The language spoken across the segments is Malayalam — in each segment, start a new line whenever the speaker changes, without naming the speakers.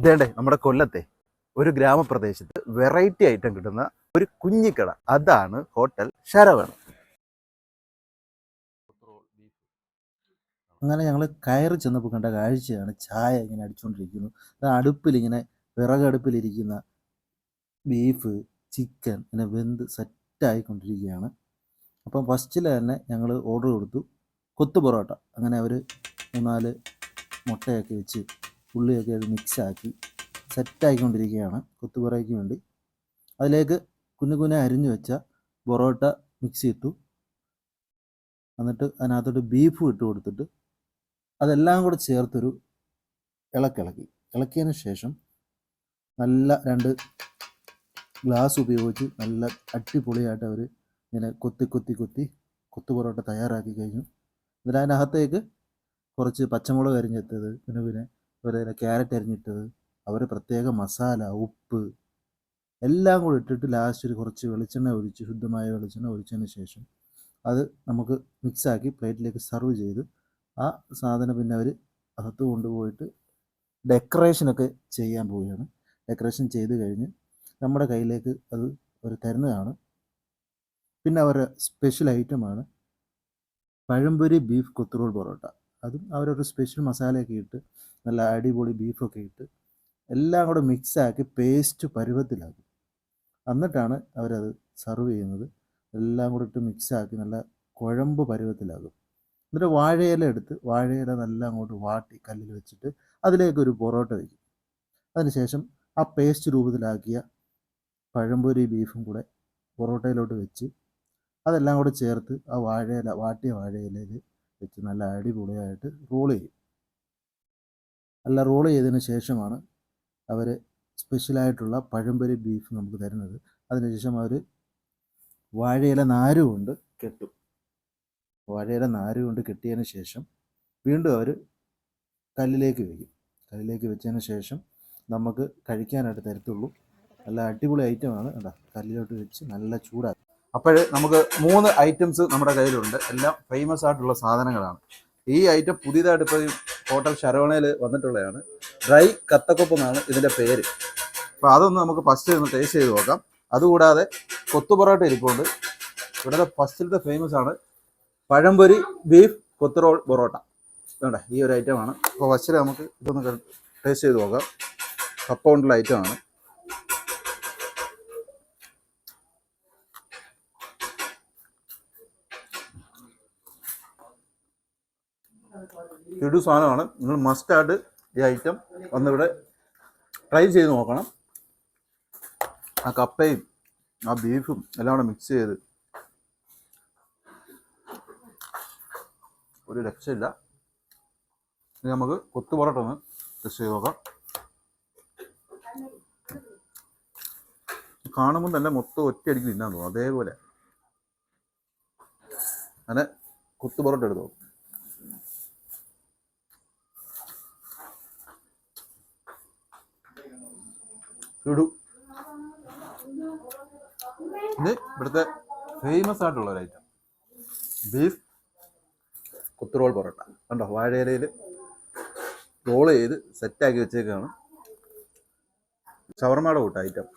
ഇതേണ്ടേ നമ്മുടെ കൊല്ലത്തെ ഒരു ഗ്രാമപ്രദേശത്ത് വെറൈറ്റി ഐറ്റം കിട്ടുന്ന ഒരു കുഞ്ഞിക്കട. അതാണ് ഹോട്ടൽ ശരവണ്.
അങ്ങനെ ഞങ്ങൾ കയറി ചെന്നപ്പോൾ കണ്ട കാഴ്ചയാണ് ചായ ഇങ്ങനെ അടിച്ചുകൊണ്ടിരിക്കുന്നു അത് അടുപ്പിൽ ഇങ്ങനെ വിറകടുപ്പിലിരിക്കുന്ന ബീഫ് ചിക്കൻ ഇങ്ങനെ വെന്ത് സെറ്റായിക്കൊണ്ടിരിക്കുകയാണ് അപ്പം ഫസ്റ്റിൽ തന്നെ ഞങ്ങൾ ഓർഡർ കൊടുത്തു. കൊത്തു പൊറോട്ട. അങ്ങനെ അവർ മൂന്നാൽ മുട്ടയൊക്കെ വെച്ച് ഉള്ളിയൊക്കെ അത് മിക്സാക്കി സെറ്റായിക്കൊണ്ടിരിക്കുകയാണ് കൊത്തു പൊറോയ്ക്ക് വേണ്ടി. അതിലേക്ക് കുഞ്ഞു കുഞ്ഞെ അരിഞ്ഞു വെച്ച പൊറോട്ട മിക്സ് ഇട്ടു. എന്നിട്ട് അതിനകത്തോട്ട് ബീഫ് ഇട്ട് കൊടുത്തിട്ട് അതെല്ലാം കൂടെ ചേർത്തൊരു ഇളക്കിളക്കി. ഇളക്കിയതിന് ശേഷം നല്ല രണ്ട് ഗ്ലാസ് ഉപയോഗിച്ച് നല്ല അടിപൊളിയായിട്ട് അവർ ഇങ്ങനെ കൊത്തി കൊത്തി കൊത്തി കൊത്തു പൊറോട്ട തയ്യാറാക്കി കഴിഞ്ഞു. എന്നിട്ട് അതിനകത്തേക്ക് കുറച്ച് പച്ചമുളക് അരിഞ്ഞെത്തിയത് പിന്നെ പിന്നെ അതുപോലെ ക്യാരറ്റ് അരിഞ്ഞിട്ടത് അവർ പ്രത്യേക മസാല ഉപ്പ് എല്ലാം കൂടി ഇട്ടിട്ട് ലാസ്റ്റ് ഒരു കുറച്ച് വെളിച്ചെണ്ണ ഒഴിച്ച് ശുദ്ധമായ വെളിച്ചെണ്ണ ഒഴിച്ചതിന് ശേഷം അത് നമുക്ക് മിക്സാക്കി പ്ലേറ്റിലേക്ക് സെർവ് ചെയ്ത് ആ സാധനം പിന്നെ അവർ അകത്ത് കൊണ്ടുപോയിട്ട് ഡെക്കറേഷനൊക്കെ ചെയ്യാൻ പോവുകയാണ്. ഡെക്കറേഷൻ ചെയ്ത് കഴിഞ്ഞ് നമ്മുടെ കയ്യിലേക്ക് അത് അവർ തരുന്നതാണ്. പിന്നെ അവരുടെ സ്പെഷ്യൽ ഐറ്റമാണ് പഴംപൊരി ബീഫ് കൊത്തുറോൾ പൊറോട്ട. അതും അവരൊരു സ്പെഷ്യൽ മസാലയൊക്കെ ഇട്ട് നല്ല അടിപൊളി ബീഫൊക്കെ ഇട്ട് എല്ലാം കൂടെ മിക്സാക്കി പേസ്റ്റ് പരുവത്തിലാക്കും. എന്നിട്ടാണ് അവരത് സർവ് ചെയ്യുന്നത്. എല്ലാം കൂടെ ഇട്ട് മിക്സാക്കി നല്ല കുഴമ്പ് പരുവത്തിലാകും എന്നിട്ട് വാഴയില എടുത്ത് വാഴയില നല്ല അങ്ങോട്ട് വാട്ടി കല്ലിൽ വെച്ചിട്ട് അതിലേക്ക് ഒരു പൊറോട്ട വയ്ക്കും അതിനുശേഷം ആ പേസ്റ്റ് രൂപത്തിലാക്കിയ പഴംപൊരി ബീഫും കൂടെ പൊറോട്ടയിലോട്ട് വെച്ച് അതെല്ലാം കൂടെ ചേർത്ത് ആ വാഴയില വാട്ടിയ വാഴയിലയിൽ വെച്ച് നല്ല അടിപൊളിയായിട്ട് റോൾ ചെയ്യും. നല്ല റോൾ ചെയ്തതിന് ശേഷമാണ് അവർ സ്പെഷ്യലായിട്ടുള്ള പഴംപൊരി ബീഫ് നമുക്ക് തരുന്നത്. അതിനുശേഷം അവർ വാഴയില നാര് കൊണ്ട് കെട്ടും. വാഴയില നാര് കൊണ്ട് കെട്ടിയതിന് ശേഷം വീണ്ടും അവർ കല്ലിലേക്ക് വയ്ക്കും കല്ലിലേക്ക് വെച്ചതിന് ശേഷം നമുക്ക് കഴിക്കാനായിട്ട് തരത്തുള്ളൂ. നല്ല അടിപൊളി ഐറ്റമാണ് കേട്ടോ കല്ലിലോട്ട് വെച്ച് നല്ല ചൂടാക്കി.
അപ്പോൾ നമുക്ക് മൂന്ന് ഐറ്റംസ് നമ്മുടെ കയ്യിലുണ്ട്. എല്ലാം ഫേമസ് ആയിട്ടുള്ള സാധനങ്ങളാണ്. ഈ ഐറ്റം പുതിയതായിട്ട് ഇപ്പോൾ ഹോട്ടൽ ശരവണയിൽ വന്നിട്ടുള്ളതാണ്. ഡ്രൈ കത്തക്കൊപ്പം എന്നാണ് ഇതിന്റെ പേര്. അപ്പോൾ അതൊന്ന് നമുക്ക് ഫസ്റ്റ് ഒന്ന് ടേസ്റ്റ് ചെയ്ത് നോക്കാം. അതുകൂടാതെ കൊത്തു പൊറോട്ട ഇരിപ്പുണ്ട്. ഇവിടുത്തെ ഫസ്റ്റിലത്തെ ഫേമസ് ആണ് പഴംപൊരി ബീഫ് കൊത്തുറോൾ പൊറോട്ട. വേണ്ട ഈ ഒരു ഐറ്റമാണ് അപ്പോൾ ഫസ്റ്റിൽ നമുക്ക് ഇതൊന്ന് ടേസ്റ്റ് ചെയ്ത് നോക്കാം. കപ്പൗണ്ടിലെ ഐറ്റമാണ് ഇടു സാധനമാണ്. നിങ്ങൾ മസ്റ്റ് മസ്റ്റായിട്ട് ഈ ഐറ്റം വന്നിവിടെ ട്രൈ ചെയ്ത് നോക്കണം. ആ കപ്പയും ആ ബീഫും എല്ലാം കൂടെ മിക്സ് ചെയ്ത്. ഒരു രക്ഷയില്ല. ഇനി നമുക്ക് കൊത്തു പൊറോട്ട ഒന്ന് ടെസ്റ്റ് ചെയ്ത് നോക്കാം. കാണുമ്പോൾ തന്നെ മൊത്തം ഒറ്റയടിക്ക് തിന്നാൻ തോന്നും. അതേപോലെ. അങ്ങനെ കൊത്തു പൊറോട്ട എടുത്തു ഇടു. ഇത് ഇവിടുത്തെ ഫേമസ് ആയിട്ടുള്ള ഒരു ഐറ്റം ബീഫ് കുത്തുറോൾ പൊറോട്ട. കണ്ടോ? വാഴയിലയിൽ റോൾ ചെയ്ത് സെറ്റാക്കി വെച്ചേക്കാണ്. ഷവർമയുടെ കൂട്ട ഐറ്റം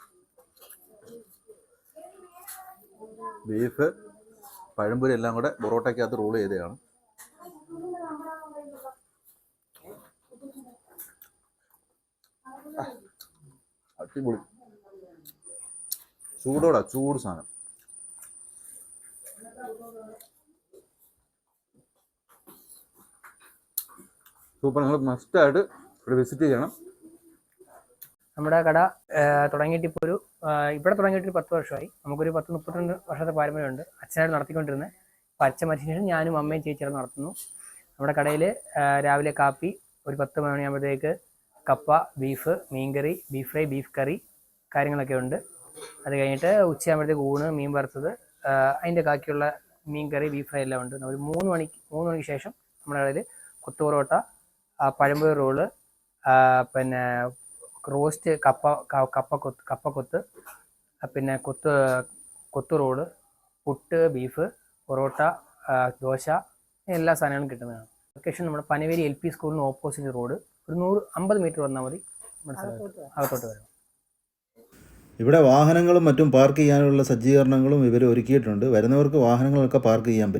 ബീഫ് പഴംപൊരി എല്ലാം കൂടെ പൊറോട്ടയ്ക്കകത്ത് റോൾ ചെയ്തതാണ്. അടിപൊളി. ചൂടോടാ ചൂട് സാധനം. സൂപ്പർ നിങ്ങൾ മസ്റ്റായിട്ട് വിസിറ്റ് ചെയ്യണം.
നമ്മുടെ കട തുടങ്ങിയിട്ട് ഇപ്പോൾ ഒരു ഇവിടെ തുടങ്ങിയിട്ട് ഒരു പത്ത് വർഷമായി. നമുക്കൊരു പത്ത് മുപ്പത്തിരണ്ട് വർഷത്തെ പാരമ്പര്യമുണ്ട്. അച്ഛനായിട്ട് നടത്തിക്കൊണ്ടിരുന്നത്. അപ്പോൾ അച്ഛൻ മരിച്ചതിന് ശേഷം ഞാനും അമ്മയും ചേച്ചിയാണ് നടത്തുന്നു. നമ്മുടെ കടയിൽ രാവിലെ കാപ്പി ഒരു പത്ത് മണിയാകുമ്പോഴത്തേക്ക് കപ്പ ബീഫ് മീൻകറി ബീഫ് ഫ്രൈ ബീഫ് കറി കാര്യങ്ങളൊക്കെ ഉണ്ട്. അത് കഴിഞ്ഞിട്ട് ഉച്ചയാകുമ്പോഴത്തേക്ക് ഊണ് മീൻ വറുത്തത് അതിന്റെ ബാക്കിയുള്ള മീൻ കറി ബീഫ് ഫ്രൈ എല്ലാം ഉണ്ട്. ഒരു മൂന്ന് മണിക്ക് മൂന്ന് മണിക്ക് ശേഷം നമ്മുടെ കടയിൽ കൊത്തു പൊറോട്ട ആ, പഴംപൊരി റോൾ പിന്നെ റോസ്റ്റ് കപ്പ കപ്പ കൊത്ത് കപ്പ കൊത്ത് പിന്നെ കൊത്ത് കൊത്തു റോൾ പുട്ട് ബീഫ് പൊറോട്ട ദോശ എല്ലാ സാധനങ്ങളും കിട്ടുന്നതാണ്. ലൊക്കേഷൻ നമ്മുടെ പനവേലി എൽ പി സ്കൂളിന് ഓപ്പോസിറ്റ് റോഡ്. ഒരു നൂറ് അമ്പത് മീറ്റർ വന്നാൽ മതി. അകത്തോട്ട് വരാം
ഇവിടെ വാഹനങ്ങളും മറ്റും പാർക്ക് ചെയ്യാനുള്ള സജ്ജീകരണങ്ങളും ഇവർ ഒരുക്കിയിട്ടുണ്ട്. വരുന്നവർക്ക് വാഹനങ്ങളൊക്കെ പാർക്ക് ചെയ്യാൻ പറ്റും.